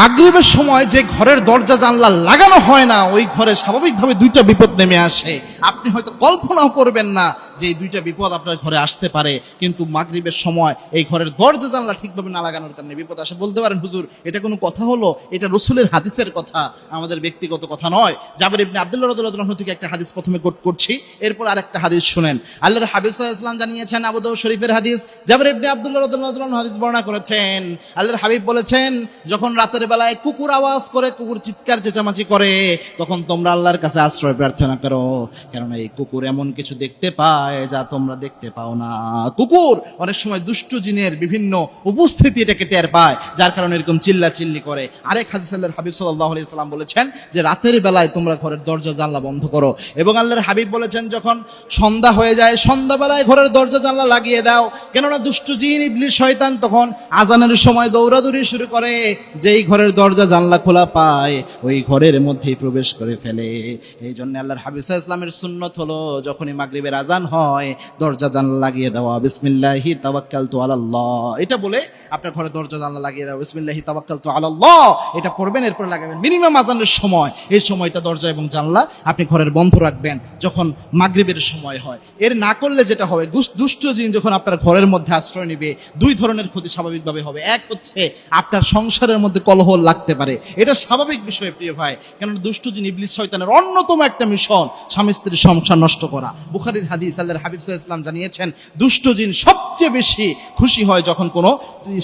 মাগরিবের সময় যে ঘরের দরজা জানলা লাগানো হয় না, ওই ঘরে স্বাভাবিকভাবে দুইটা বিপদ নেমে আসে। আপনি হয়তো কল্পনাও করবেন না যে এই দুইটা বিপদ আপনার ঘরে আসতে পারে, কিন্তু মাগরিবের সময় এই ঘরের দরজা জানলা ঠিকভাবে না লাগানোর কারণে বিপদ আসে। বলতে পারেন, হুজুর, এটা কোনো কথা হলো? এটা রসুলের হাদিসের কথা, আমাদের ব্যক্তিগত কথা নয়। জাবের ইবনে আব্দুল্লাহ রাদিয়াল্লাহু থেকে একটা হাদিস প্রথমে কোট করছি, এরপর আরেকটা হাদিস শুনেন। আল্লাহর হাবিব সাল্লাল্লাহু আলাইহি ওয়াসাল্লাম জানিয়েছেন, আবু দাউদ শরীফের হাদিস, জাবের ইবনে আব্দুল্লাহ রাদিয়াল্লাহু তাআলা হাদিস বর্ণনা করেছেন। আল্লাহর হাবিব বলেছেন, যখন রাতের বেলায় কুকুর আওয়াজ করে, কুকুর চিৎকার, চেঁচামাচি করে, তখন তোমরা আল্লাহর কাছে আশ্রয় প্রার্থনা করো। কেননা এই কুকুর এমন কিছু দেখতে পায় যা তোমরা দেখতে পাও না। কুকুর অনেক সময় দুষ্ট জিনের বিভিন্ন উপস্থিতি এটাকে টের পায়, যার কারণে এরকম চিল্লা চিল্লি করে। আরেক হাদিস হাবিব আলাইহি সাল্লাম বলেছেন যে, রাতের বেলায় তোমরা ঘরের দরজা জানলা বন্ধ করো। এবং আল্লাহর হাবিব বলেছেন, যখন সন্ধ্যা হয়ে যায়, সন্ধ্যাবেলায় ঘরের দরজা জানলা লাগিয়ে দাও। কেননা দুষ্ট জিন, ইবলিশ, শয়তান তখন আজানের সময় দৌড়াদৌড়ি শুরু করে। যেই ঘরের দরজা জানলা খোলা পায়, ওই ঘরের মধ্যেই প্রবেশ করে ফেলে। এই জন্য আল্লাহর হাবিব ইসলামের সুন্নত হলো, যখনই মাগরিবের আজান হয় দরজা জানলা লাগিয়ে দেওয়া, বিসমিল্লাহি তাওয়াক্কালতু আলাল্লাহ। এটা বলে আপনার ঘরে দরজা জানলা লাগিয়ে দেওয়া, বিসমিল্লাহি তাওয়াক্কালতু আলাল্লাহ। এটা পড়বেন, এরপর লাগাবেন। মিনিমাম আজানের সময়, এই সময়টা দরজা এবং জানলা আপনি ঘরের বন্ধ রাখবেন যখন মাগরিবের সময় হয়। এর না করলে যেটা হবে দুষ্ট জিন যখন আপনার ঘরের মধ্যে আশ্রয় নেবে, দুই ধরনের ক্ষতি স্বাভাবিকভাবে হবে। এক হচ্ছে, আপনার সংসারের মধ্যে কলহ লাগতে পারে। এটা স্বাভাবিক বিষয়, প্রিয় ভাই। কেন দুষ্ট জিন, ইবলিস, শয়তানের অন্যতম একটা মিশন স্বামী স্ত্রীর সংসার নষ্ট করা। বুখারীর হাদিস আল্লাহর হাবিব ইসলাম জানিয়েছেন, দুষ্ট জিন সবচেয়ে বেশি খুশি হয় যখন কোনো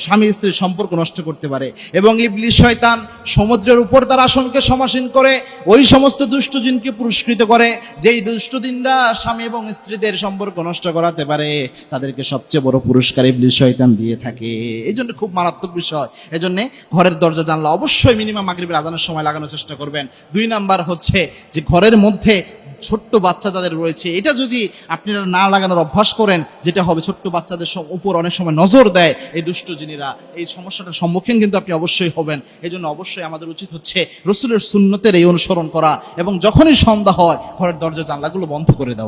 স্বামী স্ত্রীর সম্পর্ক নষ্ট করতে পারে। এবং ইবলিস শয়তান সমুদ্রের উপর তার আসনকে সমাসীন করে, ওই সমস্ত দুষ্ট জিনকে পুরস্কৃত করে, যেই দুষ্ট দিনরা স্বামী এবং স্ত্রীদের সম্পর্ক নষ্ট করাতে পারে, তাদেরকে সবচেয়ে বড় পুরস্কার ইবলিস শয়তান দিয়ে থাকে। এই জন্য খুব মারাত্মক বিষয়। এই জন্য ঘরের দরজা জানলা অবশ্যই মিনিমাম মাগরিবের আজানের সময় লাগানোর চেষ্টা করবেন। দুই নাম্বার হচ্ছে যে ঘরের মধ্যে ছোট্ট বাচ্চা যাদের রয়েছে, এটা যদি আপনারা না লাগানোর অভ্যাস করেন, যেটা হবে ছোট্ট বাচ্চাদের উপর অনেক সময় নজর দেয় এই দুষ্ট জিনিরা, এই সমস্যাটার সম্মুখীন কিন্তু আপনি অবশ্যই হবেন। এই জন্য অবশ্যই আমাদের উচিত হচ্ছে রসুলের সুন্নতের এই অনুসরণ করা এবং যখনই সন্ধ্যা হয়, ঘরের দরজা জানলাগুলো বন্ধ করে দেওয়া।